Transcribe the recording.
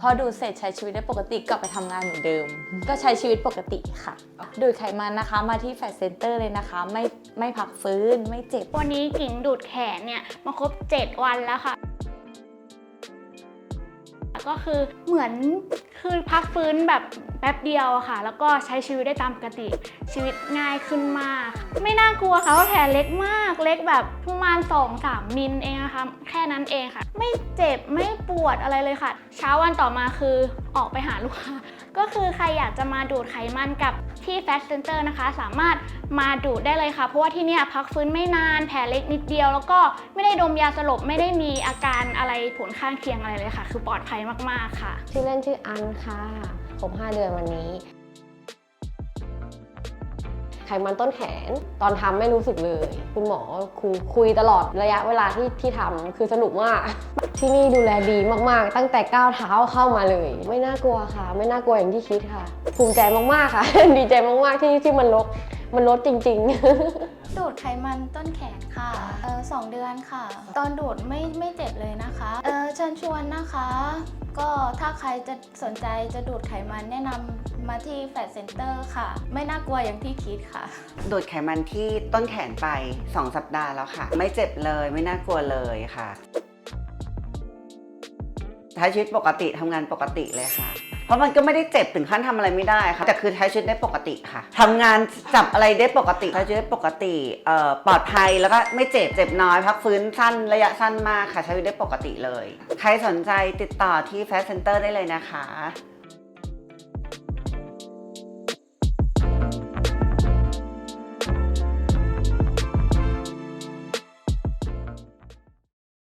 พอดูดเสร็จใช้ชีวิตได้ปกติกลับไปทำงานเหมือนเดิม ก็ใช้ชีวิตปกติค่ะ ดูดไขมันนะคะมาที่แฟตเซ็นเตอร์เลยนะคะ ไม่ไม่พักฟื้นไม่เจ็บ วันนี้กิ่งดูดแขนเนี่ยมาครบ 7 วันแล้วค่ะ ก็คือเหมือนคือพักฟื้นแบบแป๊บเดียวค่ะ แล้วก็ใช้ชีวิตได้ตามปกติ ชีวิตง่ายขึ้นมาก ไม่น่ากลัวค่ะเพราะแผลเล็กมาก เล็กแบบประมาณ 2-3 มิลเองนะค่ะแค่นั้นเองค่ะ ไม่เจ็บไม่ปวดอะไรเลยค่ะ เช้าวันต่อมาคือออกไปหาลูกค้า ก็คือใครอยากจะมาดูดไขมันกับที่ Fat Center นะคะ สามารถมาดูดได้เลยค่ะ เพราะว่าที่เนี่ยพักฟื้นไม่นานแผลเล็กนิดเดียว แล้วก็ไม่ได้ดมยาสลบไม่ได้มีอาการอะไรผลข้างเคียงอะไรเลยค่ะ คือปลอดภัยมากๆค่ะ ชื่อเล่นชื่ออันค่ะครบ5เดือนวันนี้ ขมันต้นแขน ตอนทำไม่รู้สึกเลย คุณหมอคุยคุยตลอดระยะเวลาที่ที่ทำคือสนุกมาก ที่นี่ดูแลดีมากๆ ตั้งแต่ก้าวเท้าเข้ามาเลย ไม่น่ากลัวค่ะ ไม่น่ากลัวอย่างที่คิดค่ะ ภูมิใจมากๆค่ะ ดีใจมากๆที่ที่มันลดมันลดจริง ๆ ดูดไขมันต้นแขนค่ะ เออสองเดือนค่ะ ตอนดูดไม่ไม่เจ็บเลยนะคะ เออเชิญชวนนะคะ ก็ถ้าใครจะสนใจจะดูดไขมันแนะนำมาที่แฟ t เซ็นเตอร์ค่ะ ไม่น่ากลัวอย่างที่คิดค่ะ ดูดไขมันที่ต้นแขนไป 2 สัปดาห์แล้วค่ะ ไม่เจ็บเลยไม่น่ากลัวเลยค่ะใช้ชีวิตปกติทำงานปกติเลยค่ะ ราะมันก็ไม่ได้เจ็บถึงขั้นทำอะไรไม่ได้ค่ะแต่คือใช้ชีวิตได้ปกติค่ะทำงานจับอะไรได้ปกติใช้ชีวิตได้ปกติปลอดภัยแล้วก็ไม่เจ็บเจ็บน้อยพักฟื้นสั้นระยะสั้นมากค่ะใช้ชีวิตได้ปกติเลย ใครสนใจติดต่อที่ Fast Center ได้เลยนะคะ